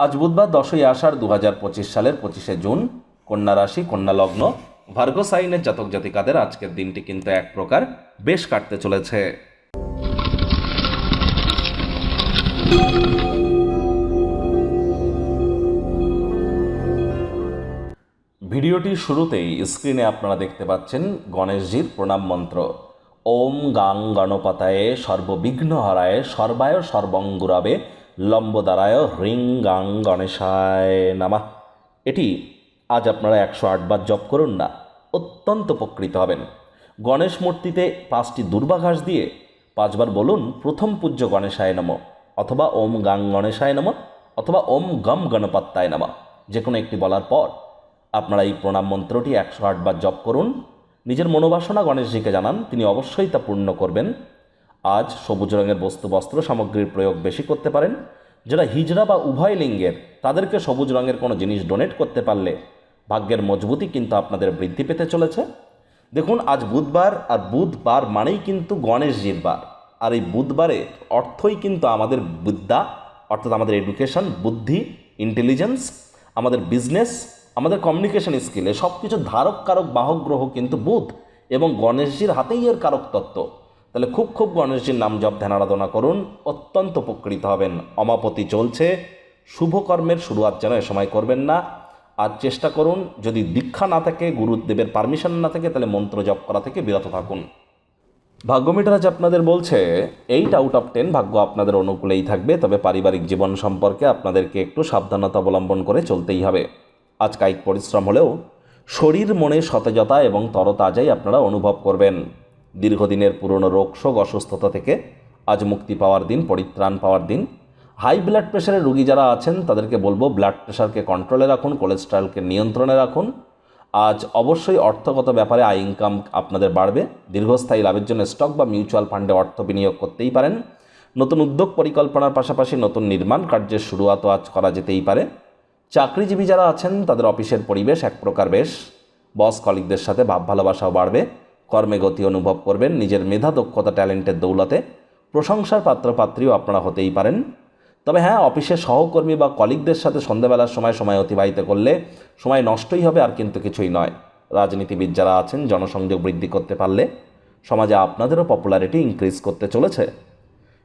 আজ বুধবার দশই আষাঢ় দু হাজার পঁচিশ সালের পঁচিশে জুন। কন্যা রাশি, কন্যা লগ্ন, ভার্গ সাইনের জাতক জাতিকাদের আজকের দিনটি কিন্তু এক প্রকার বেশ কাটতে চলেছে। ভিডিওটির শুরুতেই স্ক্রিনে আপনারা দেখতে পাচ্ছেন গণেশজির প্রণাম মন্ত্র। ওম গাং গণপতায়ে সর্ববিঘ্ন হরায় সর্বায় সর্বঙ্গুরাবে লম্বদারায় হ্রিং গাং গণেশায় নামা। এটি আজ আপনারা একশো আটবার জপ করুন না, অত্যন্ত উপকৃত হবেন। গণেশ মূর্তিতে পাঁচটি দুর্বাঘাস দিয়ে পাঁচবার বলুন, প্রথম পূজ্য গণেশায় নম অথবা, ওম গাং গণেশায় নম অথবা, ওম গম গণপত্তায় নম যে কোনো একটি বলার পর আপনারা এই প্রণাম মন্ত্রটি একশো আটবার জপ করুন। নিজের মনোবাসনা গণেশজিকে জানান, তিনি অবশ্যই তা পূর্ণ করবেন। আজ সবুজ রঙের বস্তু বস্ত্র সামগ্রীর প্রয়োগ বেশি করতে পারেন। যারা হিজড়া বা উভয় লিঙ্গের, তাদেরকে সবুজ রঙের কোনো জিনিস ডোনেট করতে পারলে ভাগ্যের মজবুতি কিন্তু আপনাদের বৃদ্ধি পেতে চলেছে। দেখুন, আজ বুধবার, আর বুধবার মানেই কিন্তু গণেশজির বার। আর এই বুধবারে অর্থই কিন্তু আমাদের বিদ্যা, অর্থাৎ আমাদের এডুকেশন বুদ্ধি ইন্টেলিজেন্স আমাদের বিজনেস আমাদের কমিউনিকেশন স্কিলে সব কিছু ধারক কারক বাহক গ্রহ কিন্তু বুধ এবং গণেশজির হাতেই এর কারক তত্ত্ব। তাহলে খুব খুব গণেশজির নাম জপ, ধ্যান, আরাধনা করুন। অত্যন্ত উপকৃত হবেন। অমাপতি চলছে। শুভকর্মের শুরুয়াত যেন এ সময় করবেন না। আর চেষ্টা করুন, যদি দীক্ষা না থাকে, গুরুদেবের পারমিশন না থাকে, তাহলে মন্ত্র জপ করা থেকে বিরত থাকুন। ভাগ্য মিটার আজ আপনাদের বলছে, এইট আউট অফ টেন ভাগ্য আপনাদের অনুকূলেই থাকবে, তবে পারিবারিক জীবন সম্পর্কে আপনাদেরকে একটু সাবধানতা অবলম্বন করে চলতেই হবে। আজ কায়িক পরিশ্রম হলেও শরীর, মনে সতেজতা এবং তরতাজাই আপনারা অনুভব করবেন। দীর্ঘদিনের পুরনো রোগশোক অসুস্থতা থেকে আজ মুক্তি পাওয়ার দিন, পরিত্রাণ পাওয়ার দিন। হাই ব্লাড প্রেশারের রুগী যারা আছেন, তাদেরকে বলব ব্লাড প্রেশারকে কন্ট্রোলে রাখুন, কোলেস্ট্রলকে নিয়ন্ত্রণে রাখুন। আজ অবশ্যই অর্থগত ব্যাপারে আয় ইনকাম আপনাদের বাড়বে। দীর্ঘস্থায়ী লাভের জন্য স্টক বা মিউচুয়াল ফান্ডে অর্থ বিনিয়োগ করতেই পারেন। নতুন উদ্যোগ পরিকল্পনার পাশাপাশি নতুন নির্মাণ কার্যের শুরুয়াতও আজ করা যেতেই পারে। চাকরিজীবী যারা আছেন, তাদের অফিসের পরিবেশ এক প্রকার বেশ। বস কলিকদের সাথে ভাব ভালোবাসাও বাড়বে। কর্মে গতি অনুভব করবেন, নিজের মেধা, দক্ষতা, ট্যালেন্টের দৌলতে। প্রশংসার পাত্রপাত্রীও আপনারা হতেই পারেন। তবে হ্যাঁ অফিসের সহকর্মী বা কলিগদের সাথে সন্ধ্যাবেলার সময় সময় অতিবাহিত করলে সময় নষ্টই হবে আর কিন্তু কিছুই নয়। রাজনীতিবিদ যারা আছেন, জনসংযোগ বৃদ্ধি করতে পারলে সমাজে আপনাদেরও পপুলারিটি ইনক্রিজ করতে চলেছে।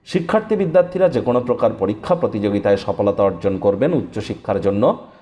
শিক্ষার্থী বিদ্যার্থীরা যে কোনো প্রকার পরীক্ষা, প্রতিযোগিতায় সফলতা অর্জন করবেন উচ্চশিক্ষার জন্য।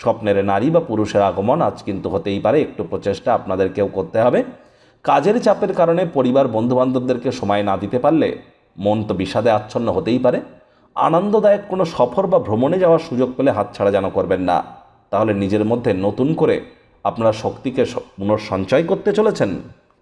স্বপ্নের নারী বা পুরুষের আগমন আজ কিন্তু হতেই পারে, একটু প্রচেষ্টা আপনাদেরকেও করতে হবে। কাজের চাপের কারণে পরিবার বন্ধুবান্ধবদেরকে সময় না দিতে পারলে মন তো বিষাদে আচ্ছন্ন হতেই পারে। আনন্দদায়ক কোনো সফর বা ভ্রমণে যাওয়ার সুযোগ পেলে হাতছাড়া যেন করবেন না। তাহলে নিজের মধ্যে নতুন করে আপনারা শক্তিকে পুনঃসঞ্চয় করতে চলেছেন।